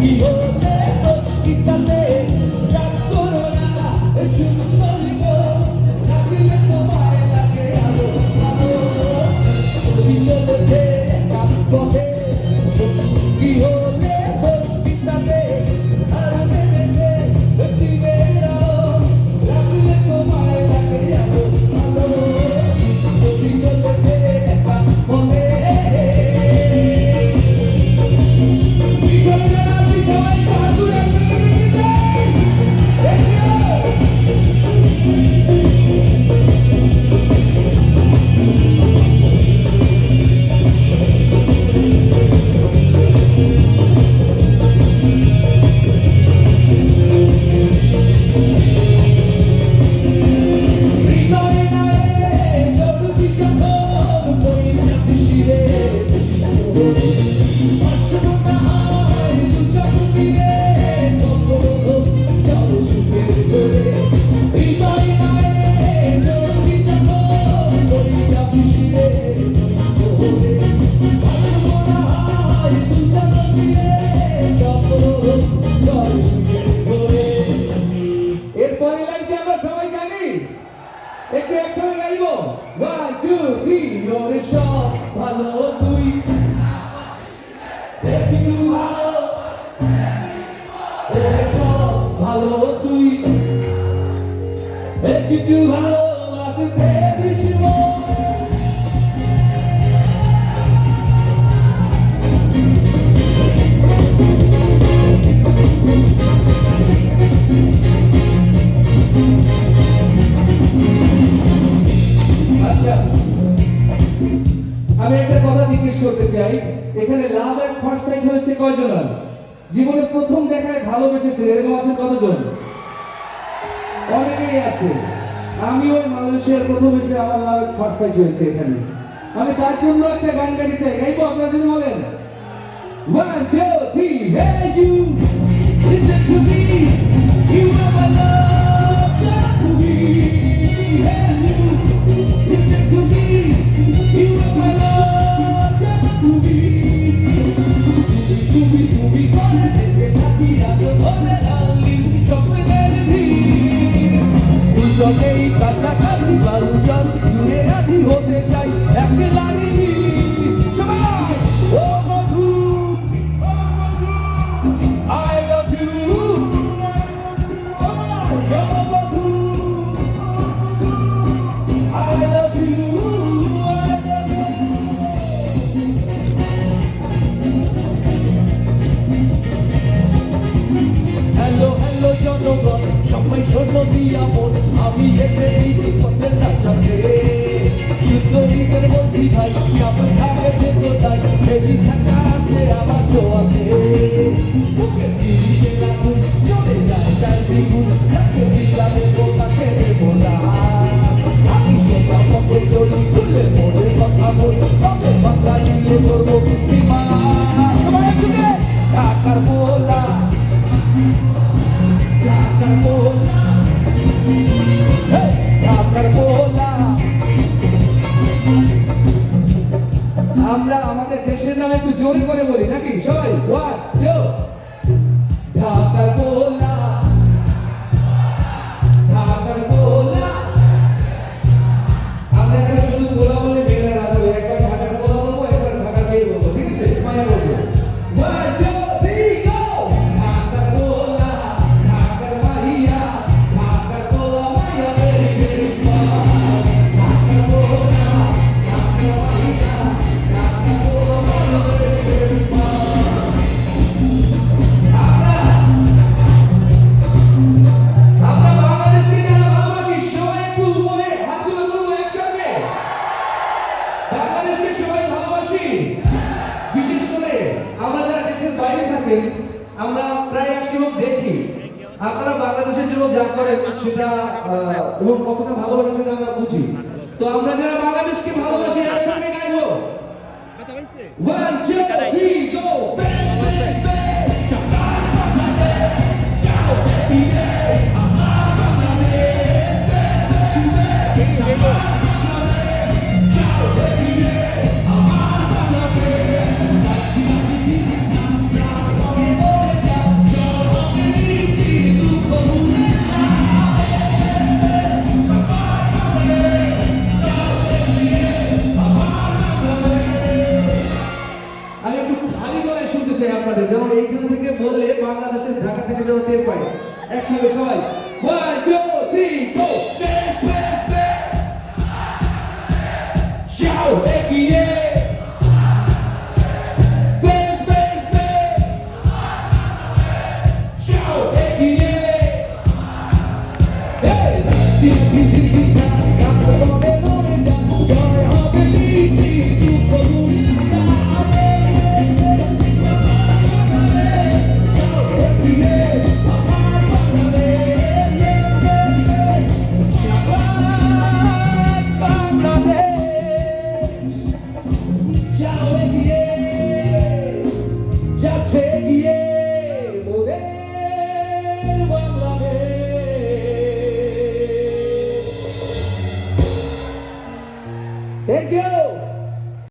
Go ahead, go ahead, go ahead. এরপরে লাইনটি আমরা সবাই জানি। একটু একসঙ্গে গাইব? ওয়ান টু থ্রি ওর সব ভালো তুই। দেখি তুই ভালো ওর সব ভালো তুই দেখি ভালো আসতে আচ্ছা আমি একটা কথা জিজ্ঞেস করতে চাই। এখানে লাভ এট ফার্স্ট সাইট হয়েছে কয়জন জীবনে প্রথম দেখায় ভালোবেসেছে এরকম আছে কতজন? অনেকেই আছে। আমিও মালয়েশিয়ার প্রথম এসে আমার লাভ এট ফার্স্ট সাইট হয়েছে এখানে। আমি তার জন্য একটা গান গাইতে চাই। গাইবো, আপনারা যদি বলেন। One, two, three, hey you, listen to me, you are my love, to me, hey you, listen to me, you are my love, love to me. দিয়া মন আমি এসে এই সত্যে সাথে শুদ্ধ হৃদয় বলছি ভাই সামনে থাকে দেখো তাই? বেবি থাকা আছে আমার ছোঁয়াতে আমরা আমাদের দেশের নামে একটু জোরে করে বলি নাকি? সবাই ওয়ান টু ঢাকা বোলা আপনারা বাংলাদেশের জন্য যা করেন সেটা এবং কতটা ভালোবাসে সেটা আমরা বুঝি। তো আমরা যারা বাংলাদেশকে ভালোবাসি একসঙ্গে গাইবো। কথা হয়েছে go! two, বাংলাদেশের ঢাকা থেকে যেন টের পাই একসঙ্গে সবাই ওয়ান টু থ্রি গো বেশ বেশ বেশ যাও এগিয়ে বেশ বেশ বেশ যাও এগিয়ে এই দিন দিন দিন দিন